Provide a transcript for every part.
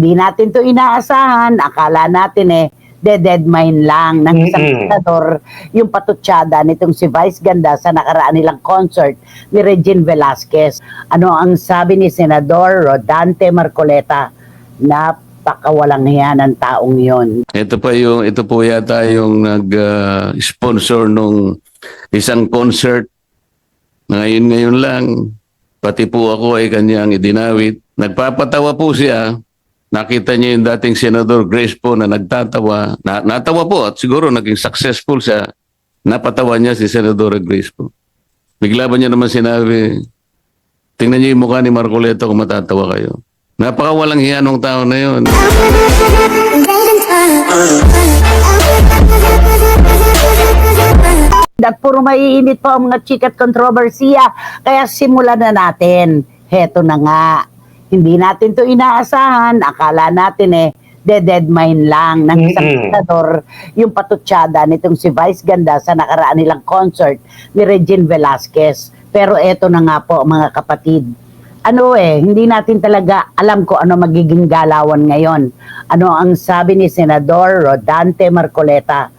Di natin to inaasahan. Akala natin eh, dead mine lang ng isang senador yung patutsada nitong si Vice Ganda sa nakaraan nilang concert ni Regine Velasquez. Ano ang sabi ni Senador Rodante Marcoleta? Napakawalang hiya ng taong yon. Ito pa yung ito po yata yung nag-sponsor nung isang concert. Ngayon ngayon lang pati po ako ay kanyang idinawit. Nagpapatawa po siya. Nakita niya yung dating senador Grace po na nagtatawa. Na, natawa po at siguro naging successful siya. Napatawa niya si Senador Grace po. Bigla ba niya naman sinabi, tingnan niyo yung mukha ni Marcoleta kung matatawa kayo. Napakawalang hiya nung tao na yun. At puro maiinit po ang mga chikat kontrobersiya. Kaya simulan na natin. Heto na nga. Hindi natin to inaasahan. Akala natin eh, dead mine lang ng isang senador yung patutsada nitong si Vice Ganda sa nakaraan nilang concert ni Regine Velasquez. Pero eto na nga po mga kapatid. Ano eh, hindi natin talaga alam ko ano magiging galawan ngayon. Ano ang sabi ni Senador Rodante Marcoleta?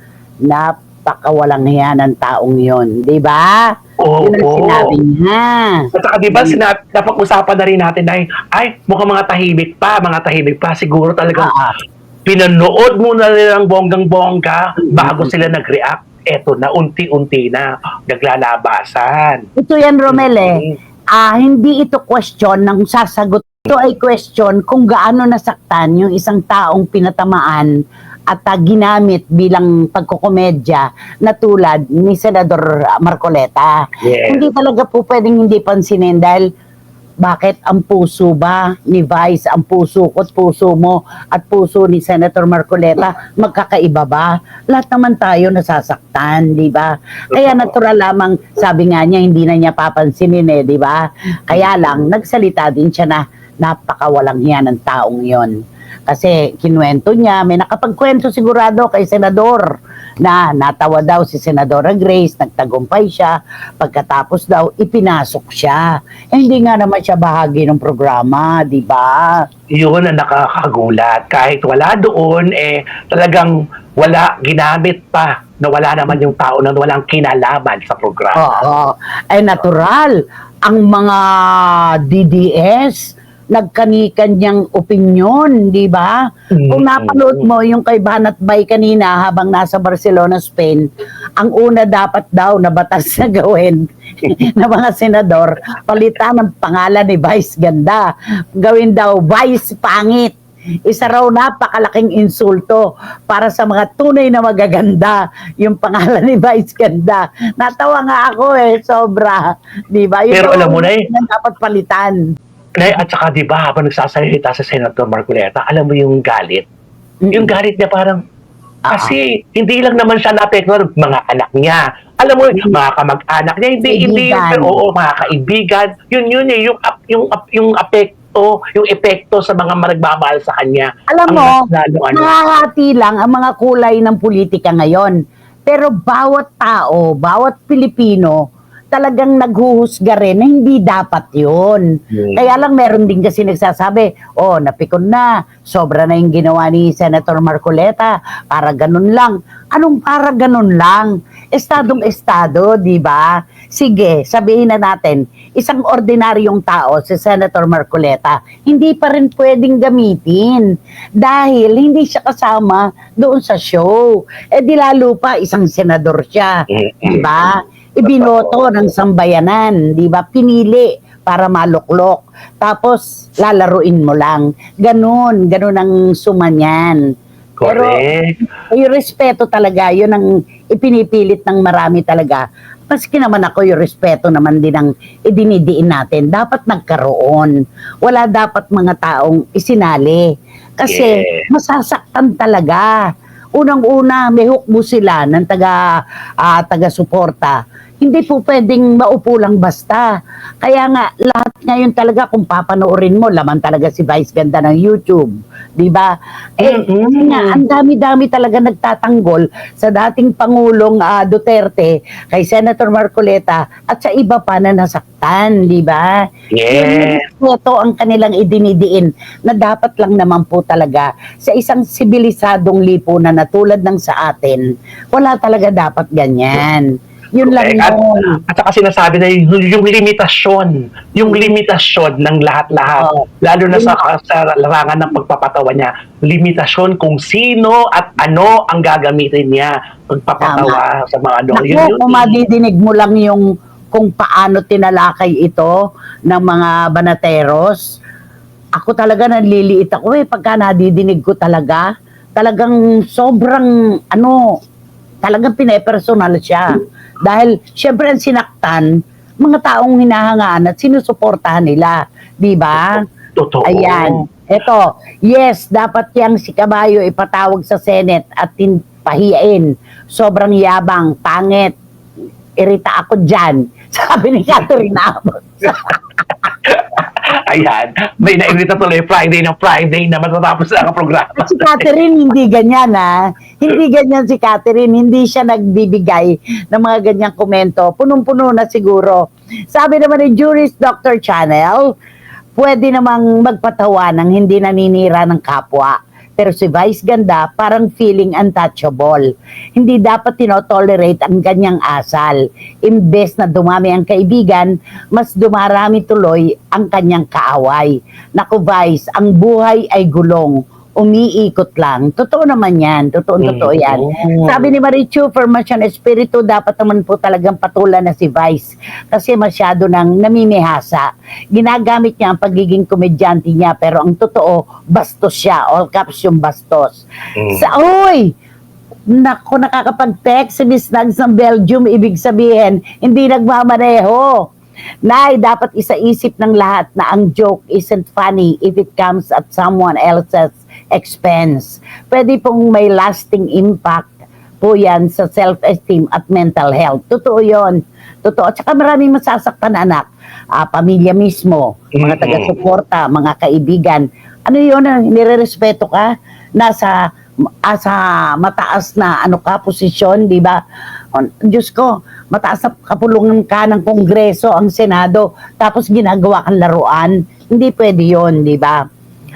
Napakawalang hiya ng taong yon, di ba? Oo. Yun ang sinabi niya. At saka diba, sinab- napag-usapan na rin natin na ay, mukhang mga tahimik pa, mga tahimik pa. Siguro talagang Ah, pinanood muna nilang bonggang-bongga bago sila nag-react. Eto na, unti-unti na naglalabasan. ito yan, Romel eh. Ah, hindi ito question ng sasagot. Ito ay question kung gaano nasaktan yung isang taong pinatamaan at ah, ginamit bilang pagkukomedya na tulad ni Senador Marcoleta. Yes. Hindi talaga po pwedeng hindi pansinin dahil bakit ang puso ba ni Vice, ang puso ko't puso mo at puso ni Senator Marcoleta magkakaiba ba? Lahat naman tayo nasasaktan, di ba? Kaya natural lamang, sabi nga niya, hindi na niya papansinin eh, di ba? Kaya lang, nagsalita din siya na napakawalang hiya ng taong yon. Kasi kinuwento niya, may nakapagkwento sigurado kay Senador na natawa daw si Senadora Grace, nagtagumpay siya, pagkatapos daw ipinasok siya. Eh, hindi nga naman siya bahagi ng programa, di ba? Yun ang nakakagulat. Kahit wala doon, eh, talagang wala, ginamit pa na wala naman yung tao na walang kinalaman sa programa. Oo. Ay natural. Ang mga DDS, nagkani-kanyang opinion, di ba? Mm. Kung napanood mo yung kay Banat Bay kanina habang nasa Barcelona, Spain, ang una dapat daw na batas na gawin ng mga senador, palitan ng pangalan ni Vice Ganda. Gawin daw Vice Pangit. Isa raw napakalaking insulto para sa mga tunay na magaganda yung pangalan ni Vice Ganda. Natawa nga ako eh, sobra. Di ba? Pero alam mo na eh. dapat palitan. At saka di ba habang nagsasalita sa Senator Marcoleta, alam mo yung galit? Yung galit niya parang, Ah. kasi hindi lang naman siya naapektuhan ng mga anak niya. Alam mo, mga kamag-anak niya, hindi, hindi, Kaibigan. pero oo, mga kaibigan. Yun yun eh, yung, yung, ap- yung apekto, yung epekto sa mga nagmamahal sa kanya. Alam Ang mo, mas lalong ano, Nakahati lang ang mga kulay ng politika ngayon. Pero bawat tao, bawat Pilipino, talagang naghuhusga rin na hindi dapat yun. Hmm. Kaya lang meron din kasi nagsasabi, oh, napikon na, sobra na yung ginawa ni Senator Marcoleta, para ganun lang. Anong para ganun lang? Estadong estado, di ba? Sige, sabihin na natin, isang ordinaryong tao, si Senator Marcoleta, hindi pa rin pwedeng gamitin dahil hindi siya kasama doon sa show. Eh di lalo pa, isang senador siya. Di ba? Ibinoto ng sambayanan, di ba? Pinili para maluklok. Tapos, lalaruin mo lang. Ganun, ganun ang suma niyan. Pero, correct. yung respeto talaga, yun ang ipinipilit ng marami talaga. Maski naman ako, yung respeto naman din ang idinidiin natin. Dapat nagkaroon. Wala dapat mga taong isinali. Kasi Yes. masasaktan talaga. Unang-una, may hukbo sila ng taga, ah, taga-suporta. Hindi po pwedeng maupo lang basta. Kaya nga, lahat ngayon talaga, kung papanoorin mo, laman talaga si Vice Ganda ng YouTube. Di ba? Eh, kasi nga, ang dami-dami talaga nagtatanggol sa dating Pangulong ah, Duterte, kay Senator Marcoleta, at sa iba pa na nasaktan, di ba? Yes. Ito ang kanilang idinidiin na dapat lang naman po talaga sa isang sibilisadong lipunan na tulad ng sa atin, wala talaga dapat ganyan. Yun lang Correct. At- yun. At saka sinasabi na yung, yung limitasyon, yung limitasyon ng lahat-lahat, Oo. lalo na sa, sa larangan ng pagpapatawa niya, limitasyon kung sino at ano ang gagamitin niya pagpapatawa sa mga ano. Naku, kung madidinig mo lang yung kung paano tinalakay ito ng mga banateros, ako talaga nanliliit ako eh pagka nadidinig ko talaga. Talagang sobrang ano, talagang pinepersonal siya. Dahil syempre ang sinaktan, mga taong hinahangaan at sinusuportahan nila. Di ba? Totoo. Ayan. Eto, yes, dapat yang si Kabayo ipatawag sa Senate at tin- pahiyain. Sobrang yabang, pangit. Irita ako dyan. Sabi ni Catherine Abot. Ayan. May nairita tuloy Friday ng Friday na matatapos na ang programa. Si Catherine hindi ganyan ha. Hindi ganyan si Catherine. Hindi siya nagbibigay ng mga ganyang komento. Punong-puno na siguro. Sabi naman ni Juris Dr. Channel, pwede namang magpatawa ng hindi naninira ng kapwa. Pero si Vice Ganda, parang feeling untouchable. Hindi dapat tinotolerate ang ganyang asal. Imbes na dumami ang kaibigan, mas dumarami tuloy ang kanyang kaaway. Naku Vice, ang buhay ay gulong. Umiikot lang. Totoo naman yan. Totoo, totoo yan. Mm. Sabi ni Marichu, Formasyon Espiritu, dapat naman po talagang patulan na si Vice kasi masyado nang namimihasa. Ginagamit niya ang pagiging komedyante niya pero ang totoo, bastos siya. All caps yung bastos. Mm. Sa, oy! Naku, nakakapag-text si Miss Nags ng Belgium, ibig sabihin, hindi nagmamaneho. Nay, dapat isaisip ng lahat na ang joke isn't funny if it comes at someone else's expense. Pwede pong may lasting impact po yan sa self-esteem at mental health. Totoo yon. Totoo. At saka maraming masasaktan na anak. Ah, pamilya mismo, mga taga-suporta, mga kaibigan. Ano yun? ah, Nire-respeto ka? Nasa asa mataas na ano ka posisyon, di ba? On- Diyos ko, mataas na kapulungan ka ng Kongreso, ang Senado, tapos ginagawa kang laruan. Hindi pwede yon, di ba?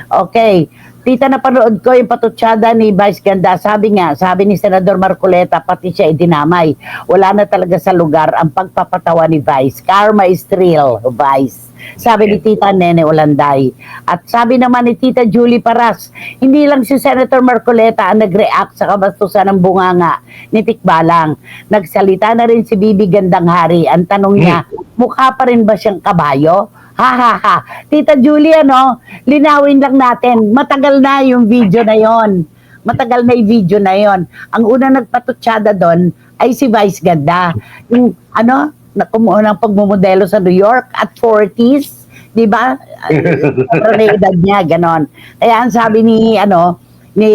Okay. Tita, napanood ko yung patutsada ni Vice Ganda. Sabi nga, sabi ni Senador Marcoleta, pati siya idinamay. Wala na talaga sa lugar ang pagpapatawa ni Vice. Karma is real, Vice. Sabi ni Tita Nene Olanday. At sabi naman ni Tita Julie Paras, hindi lang si Senator Marcoleta ang nag-react sa kabastusan ng bunganga ni Tikbalang. Nagsalita na rin si Bibi Gandang Hari. Ang tanong niya, mukha pa rin ba siyang kabayo? Ha ha ha. Tita Julie, ano, linawin lang natin. Matagal na yung video na yon. Matagal na yung video na yon. Ang una nagpatutsada doon ay si Vice Ganda. Yung ano, na kumuha ng pagmumodelo sa New York at 40s, di ba? Sobrang na edad niya, ganon. Kaya ang sabi ni, ano, ni,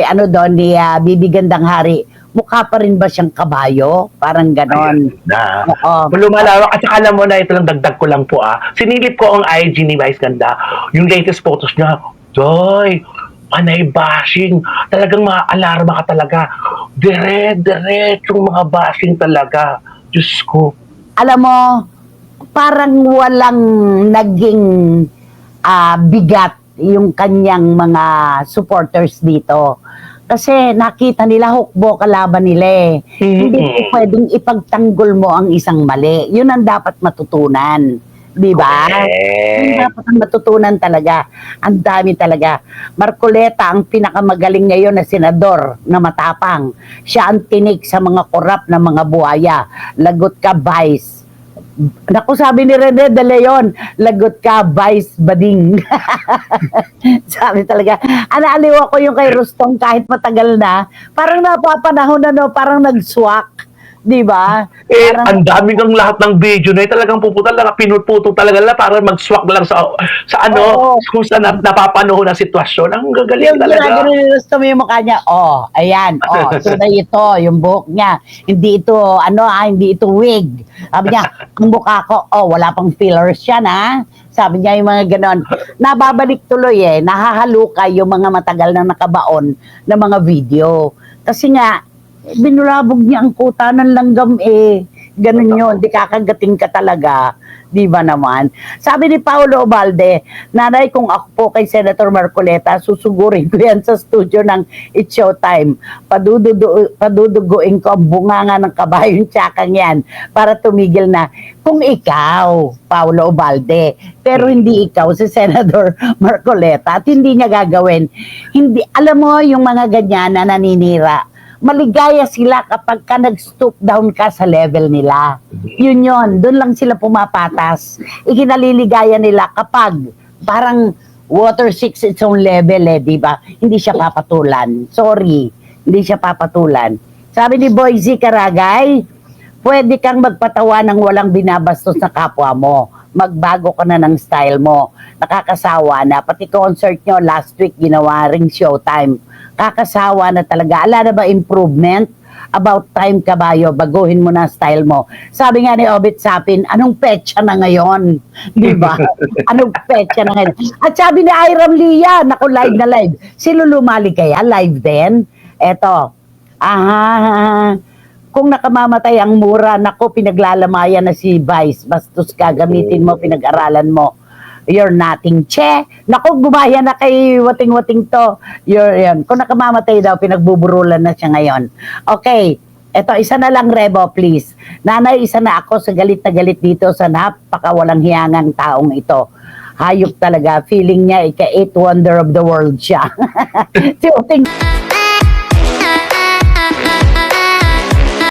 ano doon, ni ah, Bibi Gandang Hari, mukha pa rin ba siyang kabayo? Parang ganon. Na. Oo. Kung lumalawak, at saka alam mo na, ito lang dagdag ko lang po ah. Sinilip ko ang IG ni Vice Ganda. Yung latest photos niya, Joy, panay bashing. Talagang maaalarma ka talaga. Dire, dire, yung mga bashing talaga. Diyos ko. alam mo, parang walang naging ah, bigat yung kanyang mga supporters dito. Kasi nakita nila hukbo kalaban nila eh. Hindi po pwedeng ipagtanggol mo ang isang mali. Yun ang dapat matutunan. Di ba? Yun dapat ang matutunan talaga. Ang dami talaga. Marcoleta ang pinakamagaling ngayon na senador na matapang. Siya ang tinik sa mga korap na mga buhaya. Lagot ka, Vice. Naku, sabi ni Rene De Leon, lagot ka, Vice Bading. sabi talaga, anaaliw ako yung kay Rustong kahit matagal na. Parang napapanahon na no, parang nag-swak. Di ba? Eh, Parang- ang dami ng lahat ng video na yun, talagang puputal lang, pinuputo talaga lang para mag-swak lang sa, sa ano, Oo. kung saan na, napapanood na sitwasyon. Ang gagaling talaga. ginagano mo yung mukha niya, oh, ayan, oh, tunay ito, yung buhok niya. Hindi ito, ano ah, hindi ito wig. Sabi niya, ang mukha ko, oh, wala pang fillers yan ah. Sabi niya yung mga ganon. Nababalik tuloy eh, nahahalukay yung mga matagal na nakabaon na mga video. Kasi nga, binurabog niya ang kuta ng langgam eh. Ganun yun, di kakagating ka talaga. Di ba naman? Sabi ni Paolo Obalde, Nanay, kung ako po kay Senator Marcoleta, susugurin ko yan sa studio ng It's Showtime. Padududu, paduduguin ko ang bunganga ng kabayong tsakang yan para tumigil na. Kung ikaw, Paolo Obalde, pero hindi ikaw si Senator Marcoleta at hindi niya gagawin. Hindi, alam mo yung mga ganyan na naninira, maligaya sila kapag ka nag-stoop down ka sa level nila. Yun yun, doon lang sila pumapatas. Ikinaliligaya nila kapag parang water six its own level eh, di ba? Hindi siya papatulan. Sorry, hindi siya papatulan. Sabi ni Boise Karagay, pwede kang magpatawa ng walang binabastos na kapwa mo. Magbago ka na ng style mo. Nakakasawa na. Pati concert nyo last week ginawa ring showtime. Kakasawa na talaga. Ala na ba improvement? About time kabayo, baguhin mo na style mo. Sabi nga ni Obit Sapin, anong petsa na ngayon? Di ba? anong petsa na ngayon? At sabi ni Iram Lia, naku live na live. Si Lulu Mali kaya, live din? Eto, aha, kung nakamamatay ang mura, nako pinaglalamayan na si Vice. Bastos ka, gamitin mo, pinag-aralan mo. You're nothing. Che, nako gumaya na kay wating-wating to. You're, yan. Kung nakamamatay daw, pinagbuburulan na siya ngayon. Okay, eto, isa na lang, Rebo, please. Nanay, isa na ako sa galit na galit dito sa napaka walang hiyangang taong ito. Hayop talaga. Feeling niya, ika-eight wonder of the world siya. si Uting